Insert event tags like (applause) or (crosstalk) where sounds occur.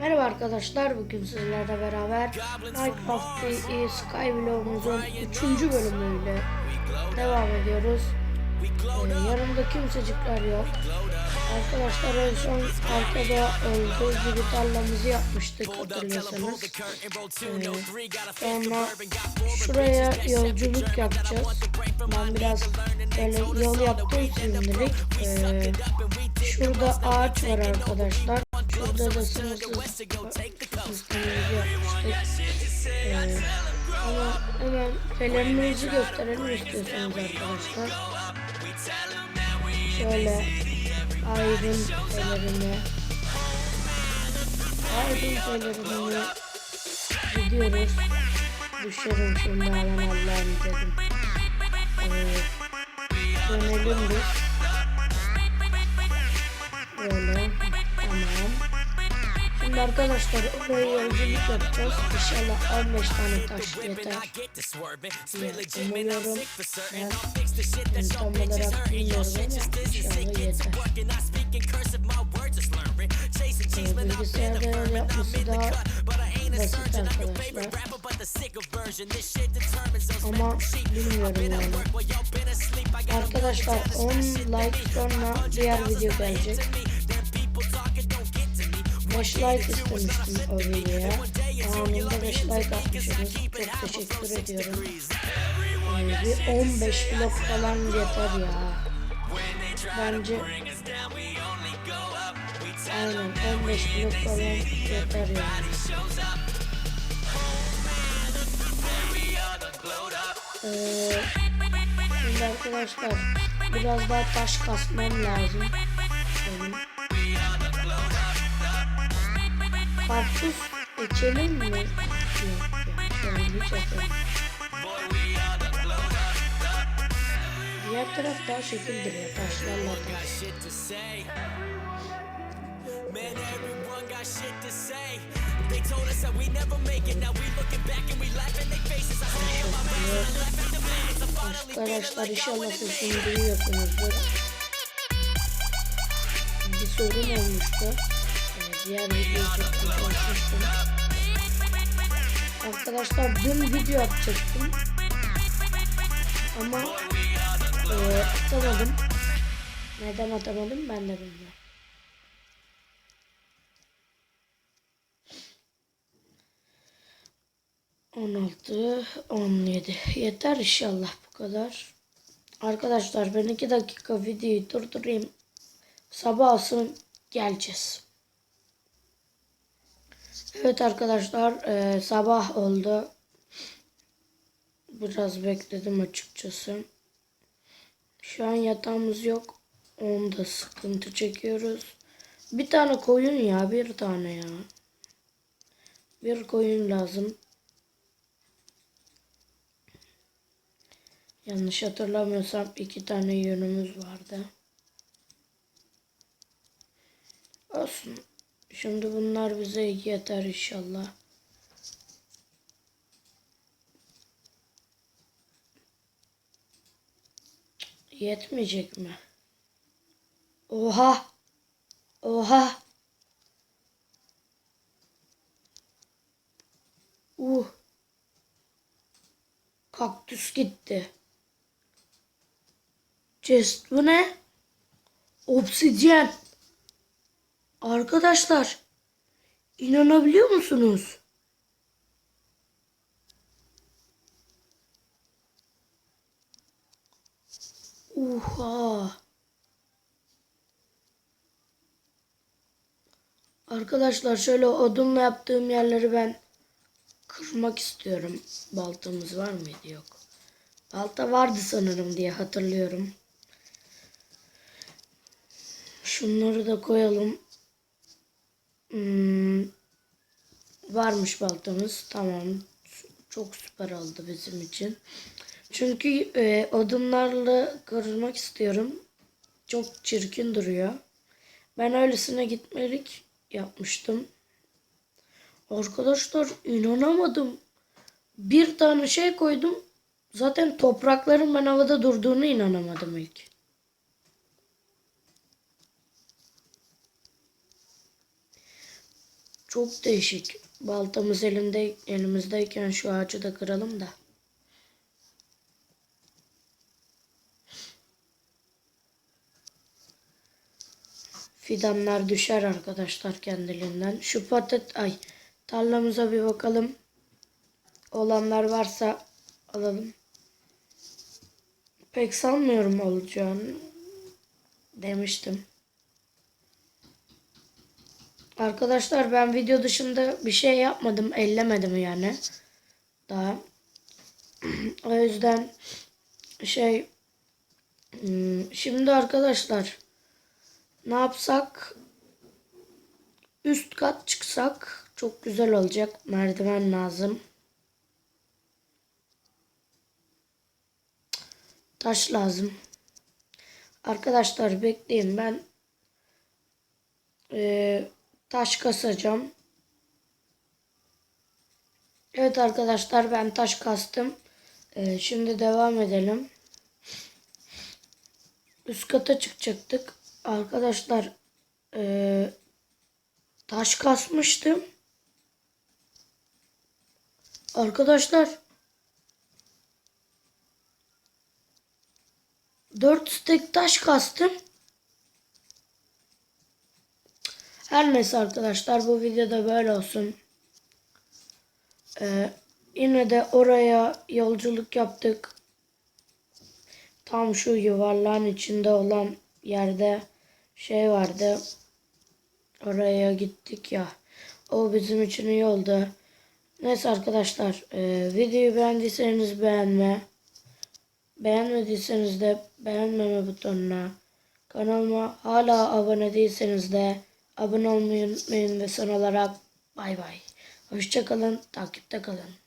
Merhaba arkadaşlar, bugün sizlerle beraber Minecraft DE Skyblock'umuzun 3. bölümüyle devam ediyoruz. Ee, yanımda kimsecikler yok. Arkadaşlar en son arkada olduğu gibi tarlamızı yapmıştık hatırlıyorsanız. Ee, sonra şuraya yolculuk yapacağız. Ben biraz böyle yol yaptım şimdilik. Ee, şurada ağaç var arkadaşlar. Şurada da ama hemen pelerimizi gösterelim istiyorsanız arkadaşlar. Şöyle ayrım pelerini ayrım pelerini gidiyoruz. Düşerim şimdi hemen Allah'ım dedim. Evet. Dönelim biz. Böyle. Şimdi arkadaşlar oraya yolculuk yapacağız. İnşallah 15 tane taş yeter. Umuyorum. Ben tam inşallah yeter. Ee, bilgisayarda öyle yapması daha basit arkadaşlar. Ama bilmiyorum yani. Arkadaşlar 10 like sonra diğer video gelecek. 5 like istemiştim o videoya. Anında 5 like atmışsınız. Çok teşekkür ediyorum. Ee, bir 15 blok falan yeter ya. Bence Aynen 15 blok falan yeter yani. Ee, şimdi arkadaşlar biraz daha taş kasmam lazım. Karpuz içelim mi? Yok ya. Açalım. Diğer taraf daha şekil duruyor. Taşlarla Arkadaşlar inşallah sesimi duyuyorsunuzdur. Bir sorun olmuştu. Çok konuşmuştum. Arkadaşlar dün video atacaktım. Ama e, atamadım. Neden atamadım ben de bilmiyorum. On altı, on yedi. Yeter inşallah bu kadar. Arkadaşlar ben iki dakika videoyu durdurayım. Sabah olsun geleceğiz. Evet arkadaşlar e, sabah oldu. Biraz bekledim açıkçası. Şu an yatağımız yok. Onda sıkıntı çekiyoruz. Bir tane koyun ya bir tane ya. Bir koyun lazım. Yanlış hatırlamıyorsam iki tane yönümüz vardı. Olsun. Şimdi bunlar bize yeter inşallah. Yetmeyecek mi? Oha! Oha! Uh! Kaktüs gitti. Chest bu ne? Obsidyen. Arkadaşlar inanabiliyor musunuz? Oha. Arkadaşlar şöyle odunla yaptığım yerleri ben kırmak istiyorum. Baltamız var mıydı? Yok. Balta vardı sanırım diye hatırlıyorum. Şunları da koyalım. Hmm, varmış baltamız. Tamam. Çok süper oldu bizim için. Çünkü e, odunlarla kırmak istiyorum. Çok çirkin duruyor. Ben öylesine gitmelik yapmıştım. Arkadaşlar inanamadım. Bir tane şey koydum. Zaten toprakların ben havada durduğunu inanamadım ilk. Çok değişik. Baltamız elinde elimizdeyken şu ağacı da kıralım da. Fidanlar düşer arkadaşlar kendiliğinden. Şu patat ay tarlamıza bir bakalım. Olanlar varsa alalım. Pek sanmıyorum olacağını demiştim. Arkadaşlar ben video dışında bir şey yapmadım. Ellemedim yani. Daha. (clears throat) o yüzden şey hmm, şimdi arkadaşlar ne yapsak üst kat çıksak çok güzel olacak. Merdiven lazım. Taş lazım. Arkadaşlar bekleyin ben eee, taş kasacağım. Evet arkadaşlar ben taş kastım. Eee, şimdi devam edelim. Üst kata çıkacaktık. Arkadaşlar eee, taş kasmıştım. Arkadaşlar 4 stek taş kastım. Her neyse arkadaşlar bu videoda böyle olsun. Ee, yine de oraya yolculuk yaptık. Tam şu yuvarlağın içinde olan yerde şey vardı. Oraya gittik ya. O bizim için iyi oldu. Neyse arkadaşlar e, videoyu beğendiyseniz beğenme. Beğenmediyseniz de beğenmeme butonuna, kanalıma hala abone değilseniz de abone olmayı unutmayın ve son olarak bay bay. Hoşçakalın, takipte kalın.